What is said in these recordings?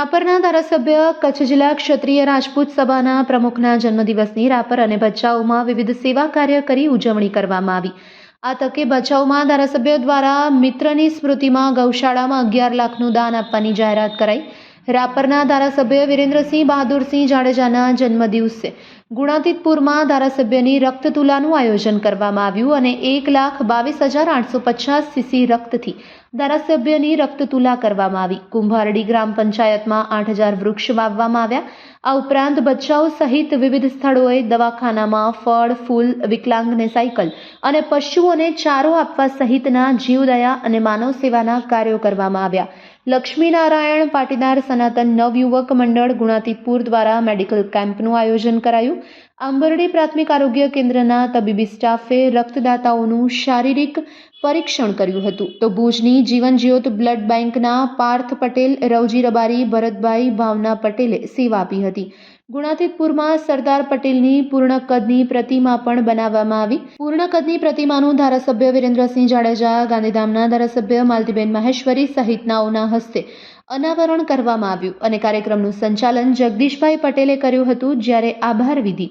રાપરના ધારાસભ્ય કચ્છ જિલ્લા ક્ષત્રિય રાજપૂત સભાના પ્રમુખના જન્મદિવસની રાપર અને ભચાઉમાં વિવિધ સેવા કાર્ય કરી ઉજવણી કરવામાં આવી. આ તકે ભચાઉમાં ધારાસભ્ય દ્વારા મિત્રની સ્મૃતિમાં ગૌશાળામાં અગિયાર લાખનું દાન આપવાની જાહેરાત કરાઈ. રાપરના ધારાસભ્ય વિરેન્દ્રસિંહ બહાદુરસિંહ જાડેજાના જન્મદિવસે ગુણાતીતપુરમાં ધારાસભ્યની રક્તતુલાનું આયોજન કરવામાં આવ્યું અને એક લાખ બાવીસ હજાર આઠસો પચાસ સીસી રક્તથી ધારાસભ્યની રક્તતુલા કરવામાં આવી. કુંભારડી ગ્રામ પંચાયતમાં આઠ હજાર વૃક્ષ વાવવામાં આવ્યા. આ ઉપરાંત બચ્ચાઓ સહિત વિવિધ સ્થળોએ દવાખાનામાં ફળ, ફૂલ વિકલાંગને સાયકલ અને પશુઓને ચારો આપવા સહિતના જીવદયા અને માનવ સેવાના કાર્યો કરવામાં આવ્યા. લક્ષ્મીનારાયણ પાટીદાર સનાતન નવયુવક મંડળ ગુણાતીતપુર દ્વારા મેડિકલ કેમ્પનું આયોજન કરાયું. આંબરડી પ્રાથમિક આરોગ્ય કેન્દ્રના તબીબી સ્ટાફે રક્તદાતાઓનું શારીરિક પરીક્ષણ કર્યું હતું. તો ભુજની જીવન જ્યોત બ્લડ બેંકના પાર્થ પટેલ, રવજી રબારી, ભરતભાઈ ભાવના પટેલે સેવા આપી હતી. ગુણાતીતપુરમાં સરદાર પટેલની પૂર્ણ કદની પ્રતિમા પણ બનાવવામાં આવી. પૂર્ણ કદની પ્રતિમાનું ધારાસભ્ય વિરેન્દ્રસિંહ જાડેજા, ગાંધીધામના ધારાસભ્ય માલતીબેન મહેશ્વરી સહિતનાઓના હસ્તે અનાવરણ કરવામાં આવ્યું અને કાર્યક્રમનું સંચાલન જગદીશભાઈ પટેલે કર્યું હતું જ્યારે આભાર વિધિ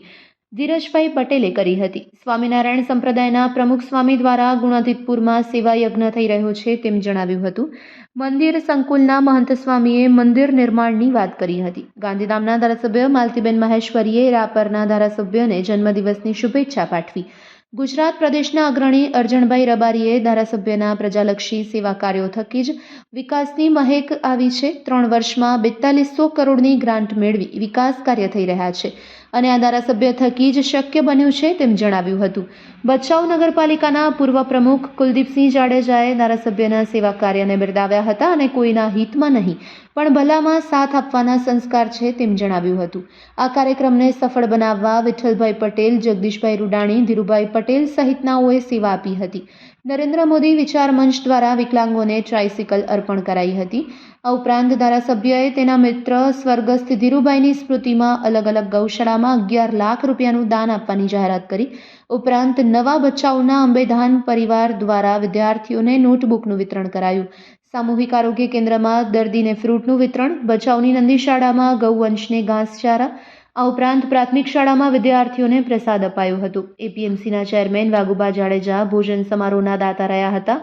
ધીરજભાઈ પટેલે કરી હતી. સ્વામિનારાયણ સંપ્રદાયના પ્રમુખ સ્વામી દ્વારા ગુણાતીતપુરમાં સેવા યજ્ઞ થઈ રહ્યો છે તેમ જણાવ્યું હતું. મંદિર સંકુલના મહંત સ્વામીએ મંદિર નિર્માણની વાત કરી હતી. ગાંધીધામના ધારાસભ્ય માલતીબેન મહેશ્વરીએ રાપરના ધારાસભ્યને જન્મદિવસની શુભેચ્છા પાઠવી ગુજરાત પ્રદેશના અગ્રણી અરજણભાઈ રબારીએ ધારાસભ્યના પ્રજાલક્ષી સેવા કાર્યો થકી જ વિકાસની મહેક આવી છે. ત્રણ વર્ષમાં બેતાલીસો કરોડની ગ્રાન્ટ મેળવી વિકાસ કાર્ય થઈ રહ્યા છે અને આ ધારાસભ્ય થકી જ શક્ય બન્યું છે તેમ જણાવ્યું હતું. ભચાઉ નગરપાલિકાના પૂર્વ પ્રમુખ કુલદીપસિંહ જાડેજાએ ધારાસભ્યના સેવા કાર્યને બિરદાવ્યા હતા અને કોઈના હિતમાં નહીં. પણ ભલામાં સાથ આપવાના સંસ્કાર છે તેમ જણાવ્યું હતું. આ કાર્યક્રમને સફળ બનાવવા વિઠ્ઠલભાઈ પટેલ, જગદીશભાઈ રૂડાણી, ધીરુભાઈ પટેલ સહિતનાઓએ સેવા આપી હતી. નરેન્દ્ર મોદી વિચાર મંચ દ્વારા વિકલાંગોને ટ્રાઇસિકલ અર્પણ કરાઈ હતી. આ ઉપરાંત ધારાસભ્યએ તેના મિત્ર, સ્વર્ગસ્થ ધીરુભાઈની સ્મૃતિમાં અલગ અલગ ગૌશાળામાં અગિયાર લાખ રૂપિયાનું દાન આપવાની જાહેરાત કરી. ઉપરાંત નવા બચ્ચાઓના અંબેધાન પરિવાર દ્વારા વિદ્યાર્થીઓને નોટબુકનું વિતરણ કરાયું. સામૂહિક આરોગ્ય કેન્દ્રમાં દર્દીને ફ્રૂટનું વિતરણ, બચાવની નંદી શાળામાં ગૌવંશને ઘાસચારા, આ ઉપરાંત પ્રાથમિક શાળામાં વિદ્યાર્થીઓને પ્રસાદ અપાયો હતો. એપીએમસીના ચેરમેન વાઘુબા જાડેજા ભોજન સમારોહના દાતા રહ્યા હતા.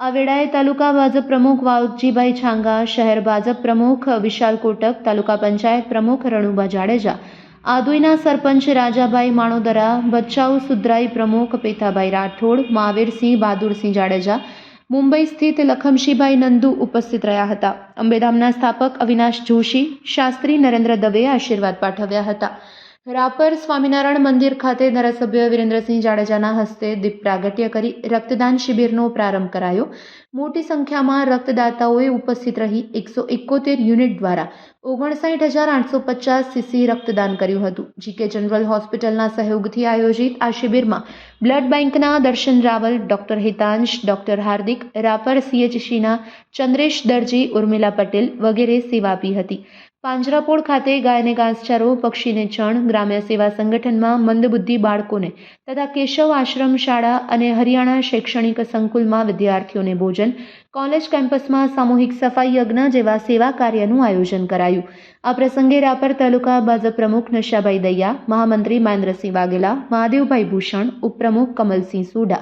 આ વેળાએ તાલુકા ભાજપ પ્રમુખ વાવજીભાઈ છાંગા, શહેર ભાજપ પ્રમુખ વિશાલ કોટક, તાલુકા પંચાયત પ્રમુખ રણુબા જાડેજા, આદુઈના સરપંચ રાજાભાઈ માણોદરા, ભચાઉ સુધરાઈ પ્રમુખ પેથાભાઈ રાઠોડ, મહાવીરસિંહ બહાદુરસિંહ જાડેજા મુંબઈ સ્થિત લખમશીભાઈ નંદુ ઉપસ્થિત રહ્યા હતા. અંબેધામના સ્થાપક અવિનાશ જોશી, શાસ્ત્રી નરેન્દ્ર દવેએ આશીર્વાદ પાઠવ્યા હતા. રાપર સ્વામિનારાયણ મંદિર ખાતે ધારાસભ્ય વિરેન્દ્રસિંહ જાડેજાના હસ્તે દીપ પ્રાગટ્ય કરી રક્તદાન શિબિરનો પ્રારંભ કરાયો. મોટી સંખ્યામાં રક્તદાતાઓએ ઉપસ્થિત રહી એકસો એકોતેર યુનિટ દ્વારા ઓગણસાઠ હજાર આઠસો પચાસ સીસી રક્તદાન કર્યું હતું. જીકે જનરલ હોસ્પિટલના સહયોગથી આયોજિત આ શિબિરમાં બ્લડ બેંકના દર્શન રાવલ, ડોક્ટર હિતાંશ, ડોક્ટર હાર્દિક, રાપર સીએચસીના ચંદ્રેશ દરજી, ઉર્મિલા પટેલ વગેરે સેવા આપી હતી. પાંજરાપોળ ખાતે ગાયને ઘાસચારો, પક્ષીને ચણ, ગ્રામ્ય સેવા સંગઠનમાં મંદબુદ્ધિ બાળકોને તથા કેશવ આશ્રમ શાળા અને હરિયાણા શૈક્ષણિક સંકુલમાં વિદ્યાર્થીઓને ભોજન, કોલેજ કેમ્પસમાં સામૂહિક સફાઈ યજ્ઞ જેવા સેવા કાર્યનું આયોજન કરાયું. આ પ્રસંગે રાપર તાલુકા ભાજપ પ્રમુખ નશાભાઈ દૈયા, મહામંત્રી મહેન્દ્રસિંહ વાઘેલા, મહાદેવભાઈ ભૂષણ, ઉપપ્રમુખ કમલસિંહ સુડા,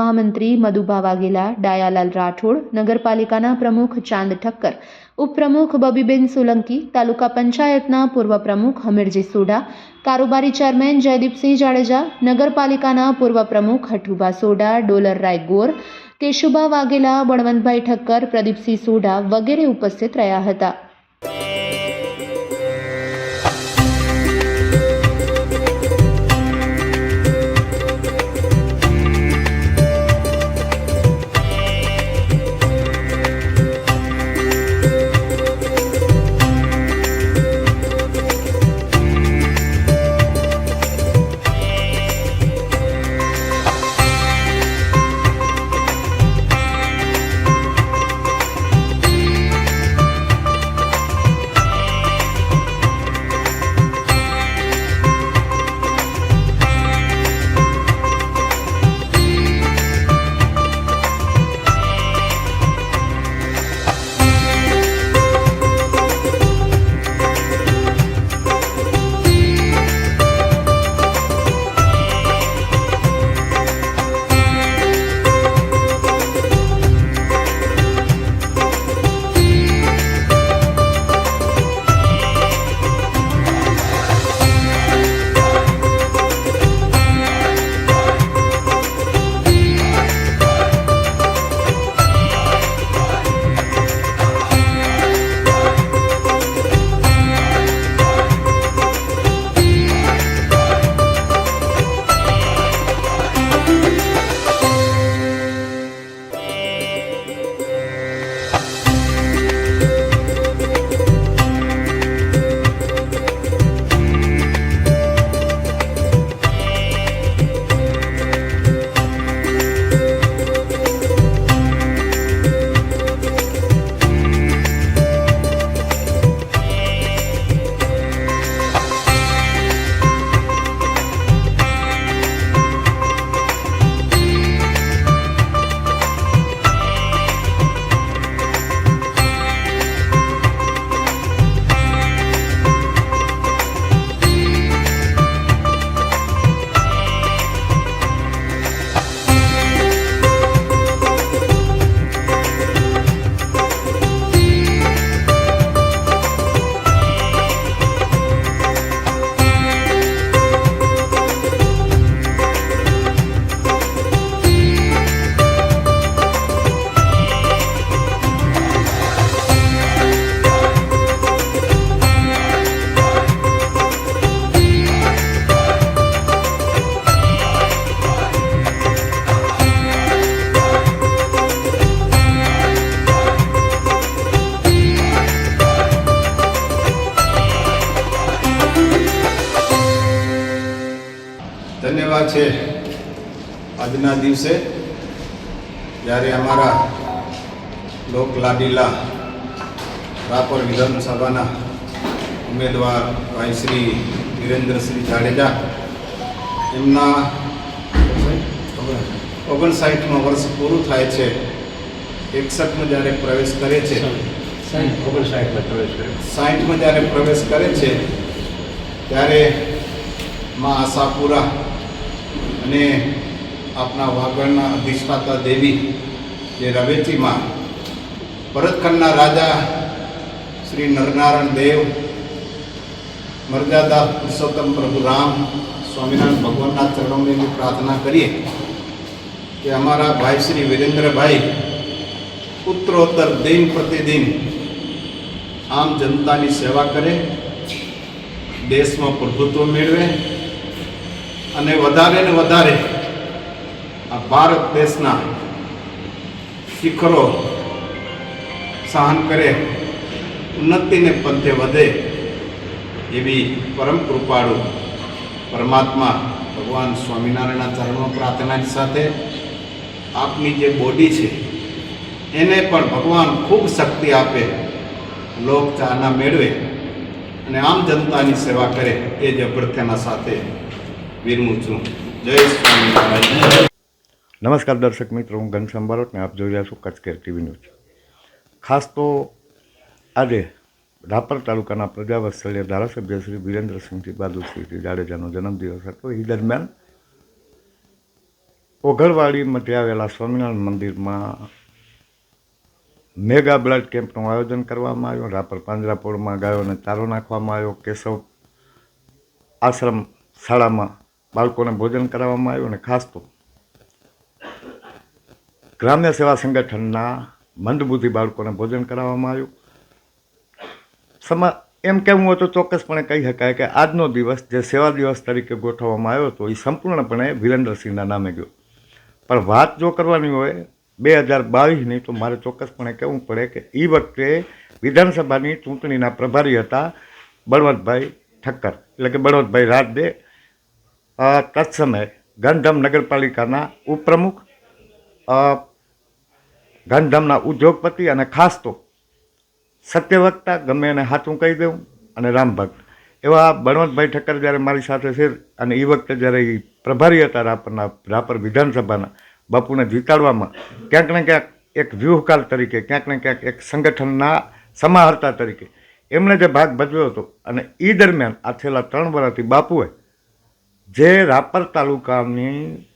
મહામંત્રી મધુભા વાઘેલા, ડાયાલાલ રાઠોડ, નગરપાલિકાના પ્રમુખ ચાંદ ઠક્કર ઉપપ્રમુખ બબીબેન સોલંકી તાલુકા પંચાયતના પૂર્વ પ્રમુખ હમીરજી સોઢા કારોબારી ચેરમેન જયદીપસિંહ જાડેજા નગરપાલિકાના પૂર્વ પ્રમુખ હઠુભા સોઢા ડોલરરાય ગોર કેશુભા વાઘેલા બળવંતભાઈ ઠક્કર પ્રદીપસિંહ સોઢા વગેરે ઉપસ્થિત રહ્યા હતા જ્યારે અમારા લોક લાડીલા રાપર વિધાનસભાના ઉમેદવાર ભાઈ શ્રી વિરેન્દ્રસિંહ જાડેજા એમના ઓગણસાઠમાં વર્ષ પૂરું થાય છે. એકસઠમાં જ્યારે પ્રવેશ કરે છે. સાઠમાં જ્યારે પ્રવેશ કરે છે ત્યારે મા આશાપુરા અને આપણા વાગડના અધિષ્ઠાતા દેવી જે રવેચીમાં ભરતખંડના રાજા શ્રી નરનારાયણ દેવ મર્યાદા પુરુષોત્તમ પ્રભુ રામ, સ્વામિનારાયણ ભગવાનના ચરણોની એવી પ્રાર્થના કરીએ કે અમારા ભાઈ શ્રી વિરેન્દ્રભાઈ ઉત્તરોત્તર દિન પ્રતિદિન આમ જનતાની સેવા કરે, દેશમાં પ્રભુત્વ મેળવે અને વધારે ને વધારે આ ભારત દેશના શિખરો સહન કરે, ઉન્નતિને પંથે વધે એવી પરમ કૃપાળુ પરમાત્મા ભગવાન સ્વામિનારાયણના ચરણો પ્રાર્થનાની સાથે આપની જે બોડી છે, એને પણ ભગવાન ખૂબ શક્તિ આપે, લોક ચાહના મેળવે અને આમ જનતાની સેવા કરે એ જ અભ્યર્થના સાથે વિરમું છું. જય સ્વામિનારાયણ. નમસ્કાર દર્શક મિત્રો, હું ઘનશ્યામ બારોટ ને આપ જોઈ રહ્યા છો કચ્છ કેર ટીવી ન્યૂઝ. ખાસ તો આજે રાપર તાલુકાના પ્રજાવત્સલ્ય ધારાસભ્ય શ્રી વિરેન્દ્રસિંહજી બહાદુરસિંહજી જાડેજાનો જન્મદિવસ હતો. એ દરમિયાન ઓઘરવાડીમાંથી આવેલા સ્વામિનારાયણ મંદિરમાં મેગા બ્લડ કેમ્પનું આયોજન કરવામાં આવ્યું. રાપર પાંજરાપોળમાં ગાયોને ચારો નાખવામાં આવ્યો. કેશવ આશ્રમ શાળામાં બાળકોને ભોજન કરાવવામાં આવ્યું અને ખાસ તો ગ્રામ્ય સેવા સંગઠનના મંદબુદ્ધિ બાળકોને ભોજન કરાવવામાં આવ્યું. સમા, એમ કહેવું હોય તો ચોક્કસપણે કહી શકાય કે આજનો દિવસ જે સેવા દિવસ તરીકે ગોઠવવામાં આવ્યો હતો, એ સંપૂર્ણપણે વિરેન્દ્રસિંહના નામે ગયો. પણ વાત જો કરવાની હોય, બે હજાર બાવીસની, તો મારે ચોક્કસપણે કહેવું પડે કે એ વખતે વિધાનસભાની ચૂંટણીના પ્રભારી હતા બળવંતભાઈ ઠક્કર. એટલે કે બળવંતભાઈ રાજદે તત્સમયે ગાંધીધામ નગરપાલિકાના ઉપપ્રમુખ ગાંધીધામના ઉદ્યોગપતિ અને ખાસ તો સત્યવક્તા ગમે એને સાચું કહી દેવું અને રામભક્ત એવા બળવંતભાઈ ઠક્કર જ્યારે મારી સાથે છે અને એ વખતે જ્યારે એ પ્રભારી હતા રાપરના, રાપર વિધાનસભાના, બાપુને જીતાડવામાં, ક્યાંક ને ક્યાંક એક વ્યૂહકાર તરીકે, ક્યાંક ને ક્યાંક એક સંગઠનના સમાહર્તા તરીકે એમણે જે ભાગ ભજવ્યો હતો અને એ દરમિયાન આ છેલ્લા ત્રણ વર્ષથી બાપુએ જે રાપર તાલુકાની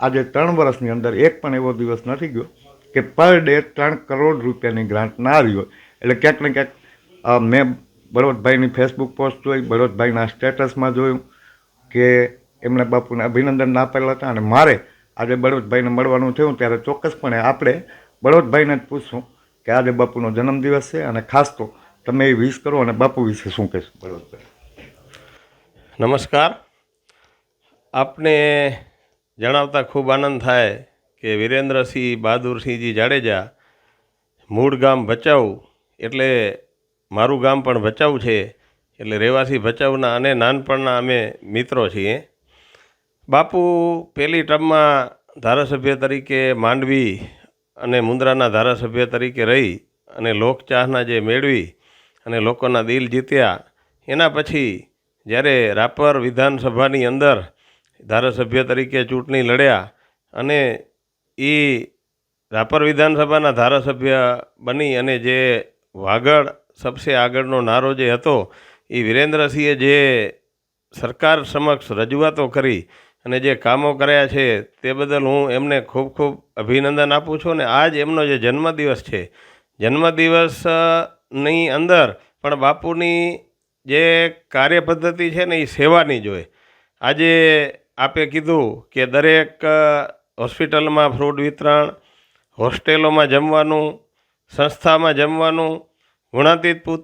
આજે ત્રણ વર્ષની અંદર એક પણ એવો દિવસ નથી ગયો કે પર ડે ત્રણ કરોડ રૂપિયાની ગ્રાન્ટ ના આવી હોય. એટલે ક્યાંક ને ક્યાંક મેં બળવંતભાઈની ફેસબુક પોસ્ટ જોઈ, બળવંતભાઈના સ્ટેટસમાં જોયું કે એમણે બાપુને અભિનંદન ના આપેલા હતા અને મારે આજે બળવંતભાઈને મળવાનું થયું ત્યારે ચોક્કસપણે આપણે બળવંતભાઈને જ પૂછશું કે આજે બાપુનો જન્મદિવસ છે અને ખાસ તો તમે એ વિશ કરો અને બાપુ વિશે શું કહેશો? બળવંતભાઈ. નમસ્કાર. આપને જણાવતા ખૂબ આનંદ થાય કે વિરેન્દ્રસિંહ બહાદુરસિંહજી જાડેજા, મૂળ ગામ ભચાઉ, એટલે મારું ગામ પણ ભચાઉ છે, એટલે રહેવાસી ભચાઉના અને નાનપણના અમે મિત્રો છીએ. બાપુ પહેલી ટર્મમાં ધારાસભ્ય તરીકે માંડવી અને મુન્દ્રાના ધારાસભ્ય તરીકે રહી અને લોકચાહના જે મેળવી અને લોકોના દિલ જીત્યા. એના પછી જ્યારે રાપર વિધાનસભાની અંદર ધારાસભ્ય તરીકે ચૂંટણી લડ્યા અને એ રાપર વિધાનસભાના ધારાસભ્ય બની અને જે વાગડ સબસે આગળનો નારો જે હતો, એ વિરેન્દ્રસિંહે જે સરકાર સમક્ષ રજૂઆતો કરી અને જે કામો કર્યા છે તે બદલ હું એમને ખૂબ ખૂબ અભિનંદન આપું છું અને આજ એમનો જે જન્મદિવસ છે, જન્મદિવસની અંદર પણ બાપુની જે કાર્ય પદ્ધતિ છે ને એ સેવાની જોઈએ આજે આપે કીધું કે દરેક હોસ્પિટલમાં ફ્રૂટ વિતરણ, હોસ્ટેલોમાં જમવાનું, સંસ્થામાં જમવાનું ગુણાતીતપુર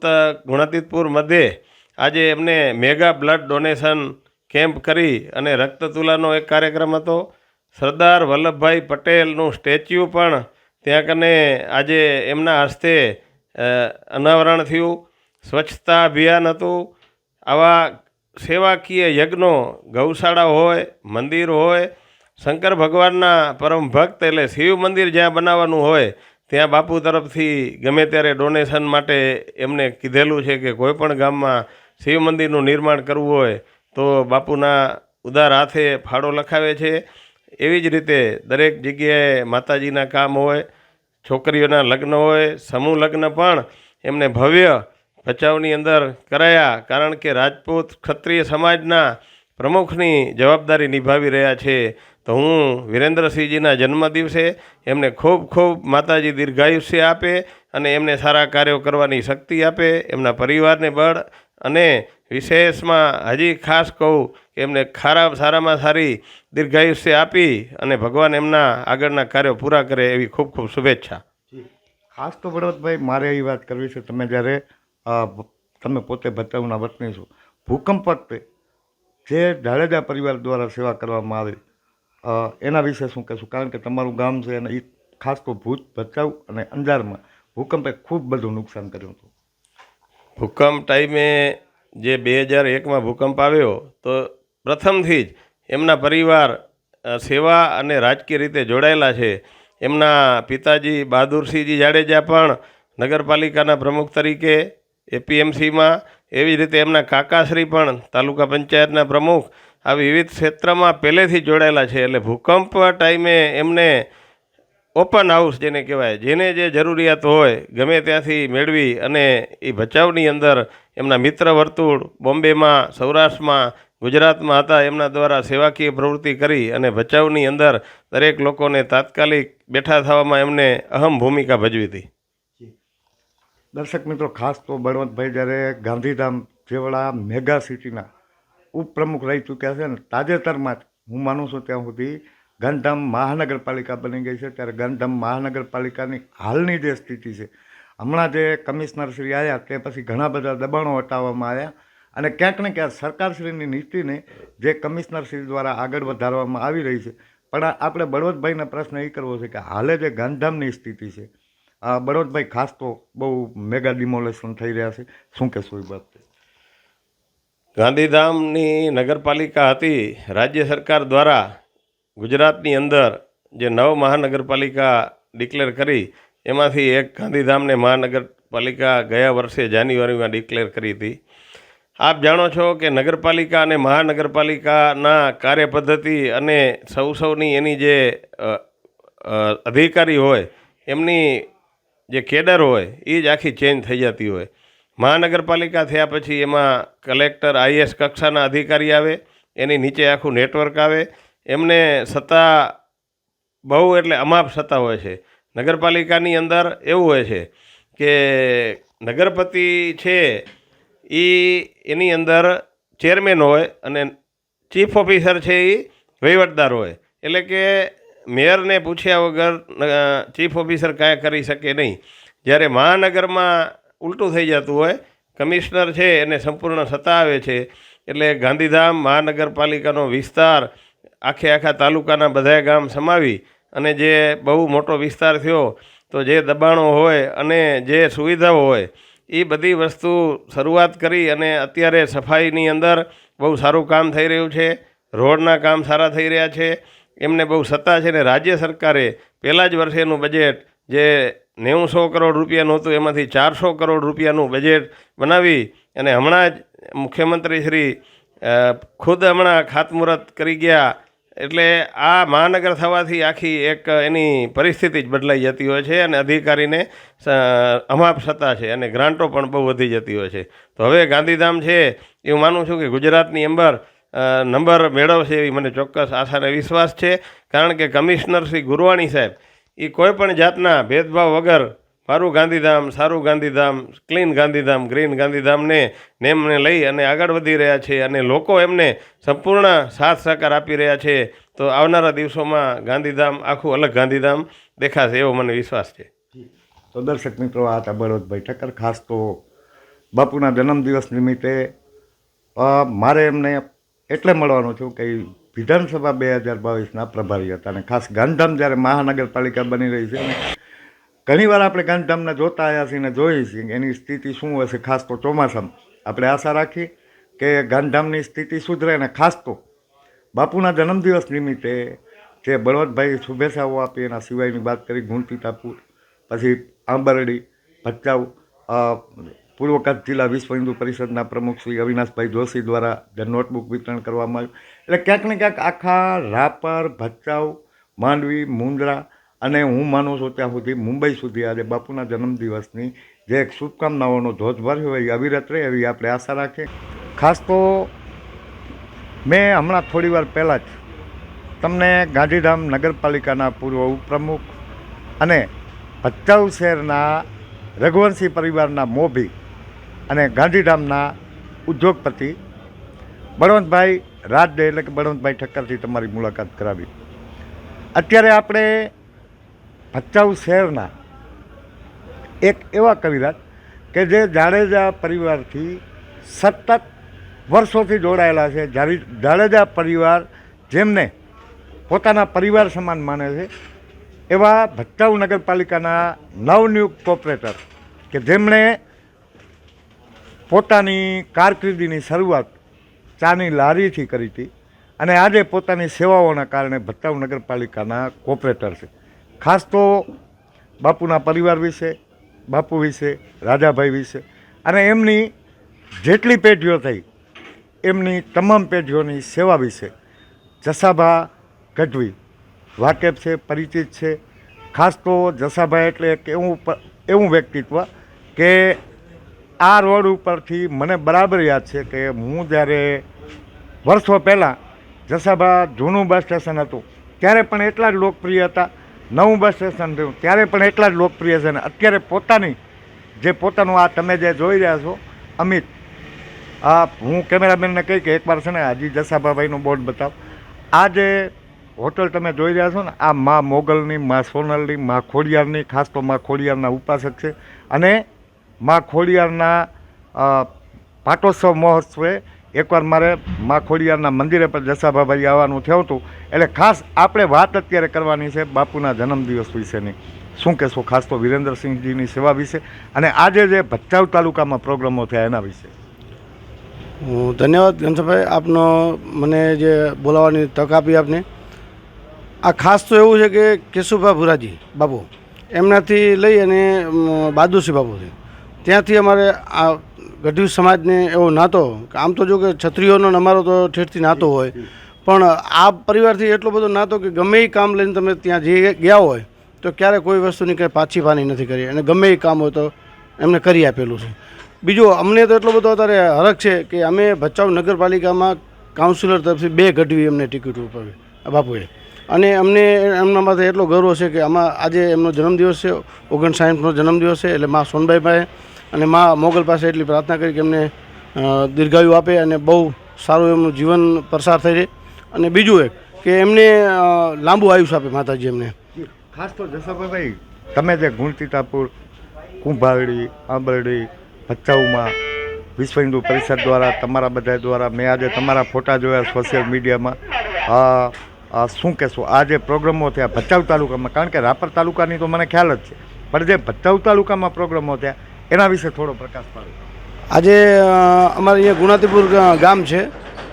ગુણાતીતપુર મધ્યે આજે એમને મેગા બ્લડ ડોનેશન કેમ્પ કરી અને રક્તતુલાનો એક કાર્યક્રમ હતો. સરદાર વલ્લભભાઈ પટેલનું સ્ટેચ્યુ પણ ત્યાં કને આજે એમના હસ્તે અનાવરણ થયું. સ્વચ્છતા અભિયાન હતું. આવા સેવાકીય યજ્ઞો, ગૌશાળા હોય, મંદિર હોય, શંકર ભગવાનના પરમ ભક્ત એટલે શિવ મંદિર જ્યાં બનાવવાનું હોય, ત્યાં બાપુ તરફથી ગમે ત્યારે ડોનેશન માટે એમને કીધેલું છે કે કોઈપણ ગામમાં શિવ મંદિરનું નિર્માણ કરવું હોય, તો બાપુના ઉદાર હાથે ફાળો લખાવે છે. એવી જ રીતે દરેક જગ્યાએ માતાજીના કામ હોય, છોકરીઓના લગ્ન હોય, સમૂહ લગ્ન પણ એમને ભવ્ય ભચાઉની અંદર કરાયા કારણ કે રાજપૂત ક્ષત્રિય સમાજના પ્રમુખની જવાબદારી નિભાવી રહ્યા છે. તો હું વિરેન્દ્રસિંહજીના જન્મદિવસે એમને ખૂબ ખૂબ માતાજી દીર્ઘાયુષ્ય આપે અને એમને સારા કાર્યો કરવાની શક્તિ આપે, એમના પરિવારને બળ અને વિશેષમાં હજી ખાસ કહું કે એમને ખારા સારામાં સારી દીર્ઘાયુષ્ય આપી અને ભગવાન એમના આગળના કાર્યો પૂરા કરે એવી ખૂબ ખૂબ શુભેચ્છા. ખાસ તો ભરતભાઈ મારે એ વાત કરવી છે. તમે જ્યારે તમે પોતે ભચાઉના વતની છો. ભૂકંપ વખતે જે જાડેજા પરિવાર દ્વારા સેવા કરવામાં આવી એના વિશે શું કહેશું? કારણ કે તમારું ગામ છે અને એ ખાસ તો ભૂત ભચાઉ અને અંજારમાં ભૂકંપે ખૂબ બધું નુકસાન કર્યું હતું. ભૂકંપ ટાઈમે જે બે હજાર એકમાં ભૂકંપ આવ્યો, તો પ્રથમથી જ એમના પરિવાર સેવા અને રાજકીય રીતે જોડાયેલા છે. એમના પિતાજી બહાદુરસિંહજી જાડેજા પણ નગરપાલિકાના પ્રમુખ તરીકે એપીએમસીમાં એવી રીતે એમના કાકાશ્રી પણ તાલુકા પંચાયતના પ્રમુખ આ વિવિધ ક્ષેત્રમાં પહેલેથી જોડાયેલા છે. એટલે ભૂકંપ ટાઈમે એમને ઓપન હાઉસ જેને કહેવાય, જેને જે જરૂરિયાત હોય ગમે ત્યાંથી મેળવી અને એ ભચાઉની અંદર એમના મિત્ર વર્તુળ બોમ્બેમાં, સૌરાષ્ટ્રમાં, ગુજરાતમાં હતા. એમના દ્વારા સેવાકીય પ્રવૃત્તિ કરી અને ભચાઉની અંદર દરેક લોકોને તાત્કાલિક બેઠા થવામાં એમને અહમ ભૂમિકા ભજવી હતી. દર્શક મિત્રો, ખાસ તો બળવંતભાઈ જ્યારે ગાંધીધામ જેવડા મેગા સિટીના ઉપપ્રમુખ રહી ચૂક્યા છે ને તાજેતરમાં જ હું માનું છું ત્યાં સુધી ગાંધીધામ મહાનગરપાલિકા બની ગઈ છે. ત્યારે ગાંધીધામ મહાનગરપાલિકાની હાલની જે સ્થિતિ છે, હમણાં જે કમિશનર શ્રી આવ્યા તે પછી ઘણા બધા દબાણો હટાવવામાં આવ્યા અને ક્યાંક ને ક્યાંક સરકારશ્રીની નીતિને જે કમિશનર શ્રી દ્વારા આગળ વધારવામાં આવી રહી છે. પણ આપણે બળવંતભાઈને પ્રશ્ન એ કરવો છે કે હાલે જે ગાંધીધામની સ્થિતિ છે આ બળવંતભાઈ ખાસ તો બહુ મેગા ડિમોલેશન થઈ રહ્યા છે. શું કહેશો એ બાબતે? ગાંધીધામની નગરપાલિકા હતી. રાજ્ય સરકાર દ્વારા ગુજરાતની અંદર જે નવ મહાનગરપાલિકા ડિક્લેર કરી, એમાંથી એક ગાંધીધામને મહાનગરપાલિકા ગયા વર્ષે જાન્યુઆરીમાં ડિક્લેર કરી હતી. આપ જાણો છો કે નગરપાલિકા અને મહાનગરપાલિકાના કાર્યપદ્ધતિ અને સૌ સૌની એની જે અધિકારી હોય, એમની જે કેડર હોય એ જ આખી ચેન્જ થઈ જતી હોય. મહાનગરપાલિકા થયા પછી એમાં કલેક્ટર આઈએસ કક્ષાના અધિકારી આવે, એની નીચે આખું નેટવર્ક આવે. એમને સત્તા બહુ એટલે અમાપ સત્તા હોય છે. નગરપાલિકાની અંદર એવું હોય છે કે નગરપતિ છે એ એની અંદર ચેરમેન હોય અને ચીફ ઓફિસર છે એ વહીવટદાર હોય. એટલે કે મેયરને પૂછ્યા વગર ચીફ ઓફિસર કાંઈ કરી શકે નહીં. જ્યારે મહાનગરમાં ઉલટું થઈ જતું હોય, કમિશનર છે, એને સંપૂર્ણ સત્તા આવે છે. એટલે ગાંધીધામ મહાનગરપાલિકાનો વિસ્તાર આખે આખા તાલુકાના બધા ગામ સમાવી અને જે બહુ મોટો વિસ્તાર થયો, તો જે દબાણો હોય અને જે સુવિધાઓ હોય એ બધી વસ્તુ શરૂઆત કરી અને અત્યારે સફાઈની અંદર બહુ સારું કામ થઈ રહ્યું છે. રોડના કામ સારા થઈ રહ્યા છે. એમને બહુ સત્તા છે ને રાજ્ય સરકારે પહેલાં જ વર્ષેનું બજેટ જે નેવુંસો કરોડ રૂપિયાનું હતું, એમાંથી ચારસો કરોડ રૂપિયાનું બજેટ બનાવી અને હમણાં જ મુખ્યમંત્રી શ્રી ખુદ હમણાં ખાતમુહૂર્ત કરી ગયા. એટલે આ મહાનગર થવાથી આખી એક એની પરિસ્થિતિ જ બદલાઈ જતી હોય છે અને અધિકારીને, સ- અમાપ સત્તા છે અને ગ્રાન્ટો પણ બહુ વધી જતી હોય છે. તો હવે ગાંધીધામ છે એ હું માનું છું કે ગુજરાતની અંદર નંબર મેળવશે એવી મને ચોક્કસ આશા અને વિશ્વાસ છે. કારણ કે કમિશનર શ્રી ગુરવાણી સાહેબ એ કોઈ પણ જાતના ભેદભાવ વગર મારું ગાંધીધામ, સારું ગાંધીધામ, ક્લીન ગાંધીધામ, ગ્રીન ગાંધીધામને નેમને લઈ અને આગળ વધી રહ્યા છે અને લોકો એમને સંપૂર્ણ સાથ સહકાર આપી રહ્યા છે, તો આવનારા દિવસોમાં ગાંધીધામ આખું અલગ ગાંધીધામ દેખાશે એવો મને વિશ્વાસ છે. તો દર્શક મિત્રો, આ હતા બળવંતભાઈ ઠક્કર, ખાસ તો બાપુના જન્મદિવસ નિમિત્તે મારે એમને એટલે મળવાનું છું કે વિધાનસભા બે હજાર બાવીસના પ્રભારી હતા અને ખાસ ગાંધીધામ જ્યારે મહાનગરપાલિકા બની રહી છે અને ઘણીવાર આપણે ગાંધીધામને જોતા આવ્યા છીએ ને જોઈએ છીએ એની સ્થિતિ શું હશે ખાસ તો ચોમાસામાં. આપણે આશા રાખી કે ગાંધીધામની સ્થિતિ સુધરે અને ખાસ તો બાપુના જન્મદિવસ નિમિત્તે જે બળવંતભાઈ શુભેચ્છાઓ આપી એના સિવાયની વાત કરી ગુણતીતાપુર પછી આંબરડી, ભચાઉ પૂર્વ કચ્છ જિલ્લા વિશ્વ હિન્દુ પરિષદના પ્રમુખ શ્રી અવિનાશભાઈ જોશી દ્વારા જે નોટબુક વિતરણ કરવામાં આવ્યું. એટલે ક્યાંક ને ક્યાંક આખા રાપર, ભચાઉ, માંડવી, મુંદ્રા અને હું માનું છું ત્યાં સુધી, મુંબઈ સુધી આજે બાપુના જન્મદિવસની જે એક શુભકામનાઓનો ધોધ ભર્યો હોય એ અવિરત રહે એવી આપણે આશા રાખીએ. ખાસ તો મેં હમણાં થોડી વાર પહેલાં જ તમને ગાંધીધામ નગરપાલિકાના પૂર્વ ઉપપ્રમુખ અને ભચાઉ શહેરના રઘુવંશી પરિવારના મોભી અને ગાંધીધામના ઉદ્યોગપતિ બળવંતભાઈ રાજદે એટલે કે બળવંતભાઈ ઠક્કરથી તમારી મુલાકાત કરાવી. અત્યારે આપણે ભચાઉ શહેરના એક એવા કવિરાજ કે જે જાડેજા પરિવારથી સતત વર્ષોથી જોડાયેલા છે. જાડેજા પરિવાર જેમને પોતાના પરિવાર સમાન માને છે, એવા ભચાઉ નગરપાલિકાના નવનિયુક્ત કોર્પોરેટર કે જેમણે પોતાની કારકિર્દીની શરૂઆત ચાની લારીથી કરી હતી અને આજે પોતાની સેવાઓના કારણે ભચાઉ નગરપાલિકાના કોપરેટર છે. ખાસ તો બાપુના પરિવાર વિશે, બાપુ વિશે, રાજાભાઈ વિશે અને એમની જેટલી પેઢીઓ થઈ, એમની તમામ પેઢીઓની સેવા વિશે જસાભા ગઢવી વાકેફ છે, પરિચિત છે. ખાસ તો જસાભાઈ એટલે એક એવું એવું વ્યક્તિત્વ કે આ રોડ ઉપરથી મને બરાબર યાદ છે કે હું જ્યારે વર્ષો પહેલાં જસાભા જૂનું બસ સ્ટેશન હતું, ત્યારે પણ એટલા જ લોકપ્રિય હતા, નવું બસ સ્ટેશન થયું, ત્યારે પણ એટલા જ લોકપ્રિય છે ને અત્યારે પોતાની જે પોતાનું આ તમે જે જોઈ રહ્યા છો, અમિત, આ હું કેમેરામેનને કહી કે એકવાર છે ને હાજી જસાભાભાઈનું બોર્ડ બતાવ. આ જે હોટલ તમે જોઈ રહ્યા છો ને, આ મા મોગલની, મા સોનલની, મા ખોડિયારની, ખાસ તો મા ખોડિયારના ઉપાસક છે અને મા ખોડિયારના પાટોત્સવ મહોત્સવે એકવાર મારે મા ખોડિયારના મંદિરે પર દશાભાભાઈ આવવાનું થયું હતું. એટલે ખાસ આપણે વાત અત્યારે કરવાની છે બાપુના જન્મદિવસ વિશેની. શું કહેશો? ખાસ તો વિરેન્દ્રસિંહજીની સેવા વિશે અને આજે જે ભચાઉ તાલુકામાં પ્રોગ્રામો થયા એના વિશે. હું ધન્યવાદ ઘનશ્યામભાઈ. આપનો મને જે બોલાવવાની તક આપી આપને. આ ખાસ તો એવું છે કે કેશુભા ભુરાજી બાપુ, એમનાથી લઈ અને બહાદુરસિંહ બાપુથી. ત્યાંથી અમારે આ ગઢવી સમાજને એવો નાતો કે આમ તો જો કે છત્રીઓનો અમારો તો ઠેઠથી નાતો હોય. પણ આ પરિવારથી એટલો બધો નાતો કે ગમે એ કામ લઈને તમે ત્યાં જે ગયા હોય, તો ક્યારે કોઈ વસ્તુની કંઈ પાછી પાની નથી કરી. અને ગમે એ કામ હોય તો એમને કરી આપેલું છે. બીજું, અમને તો એટલો બધો અત્યારે હરખ છે કે અમે ભચાઉ નગરપાલિકામાં કાઉન્સિલર તરફથી બે ગઢવી એમને ટિકિટ ઉપાવી બાપુએ અને અમને એમના માટે એટલો ગર્વ છે કે આમાં આજે એમનો જન્મદિવસ છે ઓગણસાઠનો જન્મદિવસ છે, એટલે મા સોનબાઈભાઈ અને મા મોગલ પાસે એટલી પ્રાર્થના કરી કે એમને દીર્ઘાયુ આપે અને બહુ સારું એમનું જીવન પસાર થઈ જાય અને બીજું એક, કે એમને લાંબુ આયુષ્ય આપે માતાજી એમને. ખાસ તો જસાભાઈ, તમે જે ગુણતીતાપુર કુંભારડી, આંબરડી, ભચાઉમાં વિશ્વ હિન્દુ પરિષદ દ્વારા, તમારા બધા દ્વારા, મેં આજે તમારા ફોટા જોયા સોશિયલ મીડિયામાં. આ શું કહેશો? આ જે પ્રોગ્રામો થયા ભચાઉ તાલુકામાં, કારણ કે રાપર તાલુકાની તો મને ખ્યાલ જ છે. પણ જે ભચાઉ તાલુકામાં પ્રોગ્રામો થયા એના વિશે થોડો પ્રકાશ પાડો. આજે અમારે અહીંયા ગુણાતીપુર ગામ છે.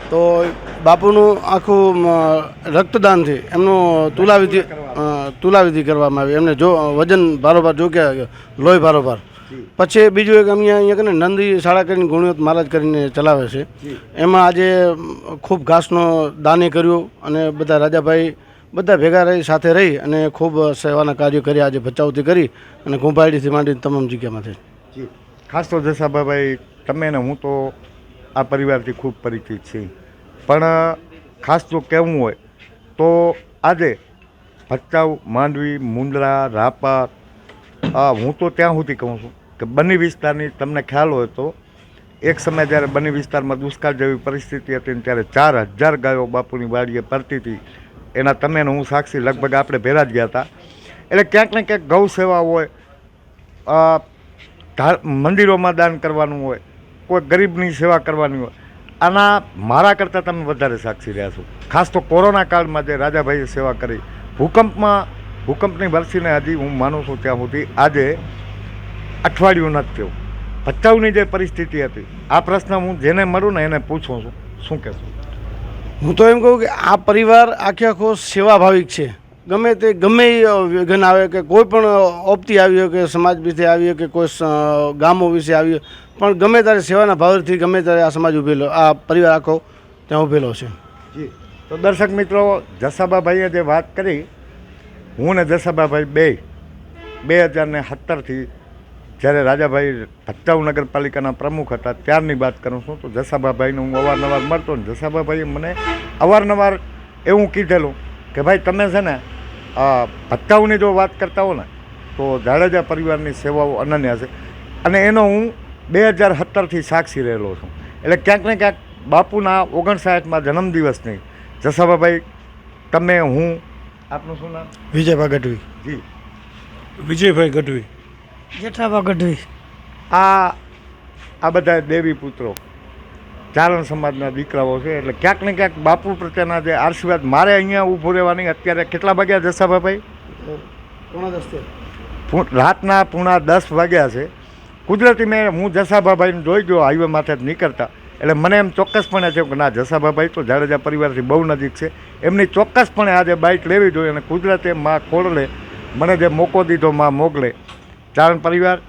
તો બાપુનું આખું રક્તદાનથી એમનું તુલાવિધિ તુલાવિધિ કરવામાં આવી. એમને જો વજન ભારોભાર જો કે લોહી ભારોભાર. પછી બીજું એક અહીંયા અહીંયા કને નંદી શાળા કરીને ગુણવત મહારાજ કરીને ચલાવે છે. એમાં આજે ખૂબ ઘાસનો દાને કર્યું અને બધા રાજાભાઈ બધા ભેગા રહી સાથે રહી અને ખૂબ સેવાના કાર્યો કર્યા. આજે ભચાઉથી કરી અને કુંભારડીથી માંડીને તમામ જગ્યામાંથી જી. ખાસ તો જસાબાભાઈ, તમે ને હું તો આ પરિવારથી ખૂબ પરિચિત છીએ. પણ ખાસ જો કહેવું હોય, તો આજે ભચાઉ, માંડવી, મુંદ્રા, રાપર હું તો ત્યાં સુધી કહું છું કે બની વિસ્તારની તમને ખ્યાલ હોય તો, એક સમય જ્યારે બની વિસ્તારમાં દુષ્કાળ જેવી પરિસ્થિતિ હતી ને ત્યારે ચાર હજાર ગાયો બાપુની વાડીએ પડતી હતી. એના તમે હું સાક્ષી લગભગ આપણે ભેરા જ ગયા હતા. એટલે ક્યાંક ને ક્યાંક ગૌ સેવા હોય મંદિરોમાં દાન કરવાનું હોય, કોઈ ગરીબની સેવા કરવાની હોય, આના મારા કરતાં તમે વધારે સાક્ષી રહ્યા છો. ખાસ તો કોરોના કાળમાં જે રાજાભાઈએ સેવા કરી, ભૂકંપમાં, ભૂકંપની વરસીને હજી હું માનું છું ત્યાં સુધી આજે અઠવાડિયું નથી થયું. ભચાઉની જે પરિસ્થિતિ હતી, આ પ્રશ્ન હું જેને મળું ને એને પૂછું છું. શું કહેશું? હું તો એમ કહું કે આ પરિવાર આખે આખો સેવાભાવિક છે. ગમે તે ગમે એ વિઘન આવે કે કોઈ પણ ઓપતી આવી હોય કે સમાજ વિશે આવી હોય કે કોઈ ગામો વિશે આવી હોય, પણ ગમે ત્યારે સેવાના ભાવથી ગમે ત્યારે આ સમાજ ઉભેલો, આ પરિવાર આખો ત્યાં ઉભેલો છે. જી. તો દર્શક મિત્રો, જસાબાભાઈએ જે વાત કરી, હું ને જસાબાભાઈ બે બે હજાર ને સત્તરથી જ્યારે રાજાભાઈ ભચાઉ નગરપાલિકાના પ્રમુખ હતા, ત્યારની વાત કરું છું, તો જસાબાભાઈને હું અવારનવાર મળતો ને જસાબાભાઈએ મને અવારનવાર એવું કીધેલું કે, ભાઈ, તમે છે ને આ ભચાઉની જો વાત કરતા હો ને તો જાડેજા પરિવારની સેવાઓ અનન્ય છે. અને એનો હું બે હજાર સત્તરથી સાક્ષી રહેલો છું. એટલે ક્યાંક ને ક્યાંક બાપુના ઓગણસાઠમાં જન્મદિવસની જસાબાભાઈ તમે હું આપનું શું નામ? વિજયભાઈ ગઢવી. જી. વિજયભાઈ ગઢવી. જેઠાભા ગઢવી. આ આ બધા દેવી પુત્રો ચારણ સમાજના દીકરાઓ છે. એટલે ક્યાંક ને ક્યાંક બાપુ પ્રત્યેના જે આશીર્વાદ મારે અહીંયા ઊભું રહેવાની અત્યારે કેટલા વાગ્યા જસાભાઈ પોણા રાતના પૂણા દસ વાગ્યા છે. કુદરતી મેં હું જસાભાભાઈને જોઈ ગયો હાઈવે માથે જ નીકળતા. એટલે મને એમ ચોક્કસપણે છે કે ના જસાભાભાઈ તો જાડેજા પરિવારથી બહુ નજીક છે. એમની ચોક્કસપણે આજે બાઇક લેવી જોઈએ અને કુદરતે માં ખોડલે મને જે મોકો દીધો માં મોકલે. ચારણ પરિવાર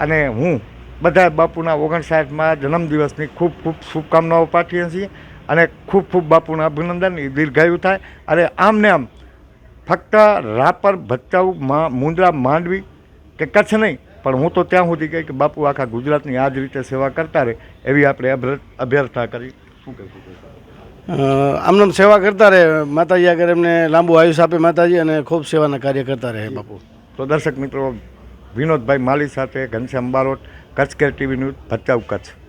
અને હું બધા બાપુના ઓગણસાઠમાં જન્મદિવસની ખૂબ ખૂબ શુભકામનાઓ પાઠવીએ છીએ અને ખૂબ ખૂબ બાપુના અભિનંદન દીર્ઘાયુ થાય. અને આમને આમ ફક્ત રાપર ભચાઉ મા મુંદ્રા માંડવી કે કચ્છ નહીં પણ હું તો ત્યાં સુધી કહી કે બાપુ આખા ગુજરાતની આ જ રીતે સેવા કરતા રહે એવી આપણે અભ્યર- અભ્યર્થના કરી. શું કહીશું આમને સેવા કરતા રહે. માતાજી આગળ એમને લાંબુ આયુષ્ય આપે માતાજી અને ખૂબ સેવાના કાર્ય કરતા રહે બાપુ. તો દર્શક મિત્રો વિનોદભાઈ માલી સાથે Ghanshyam Barot Kutch care TV news Bhachau Kutch.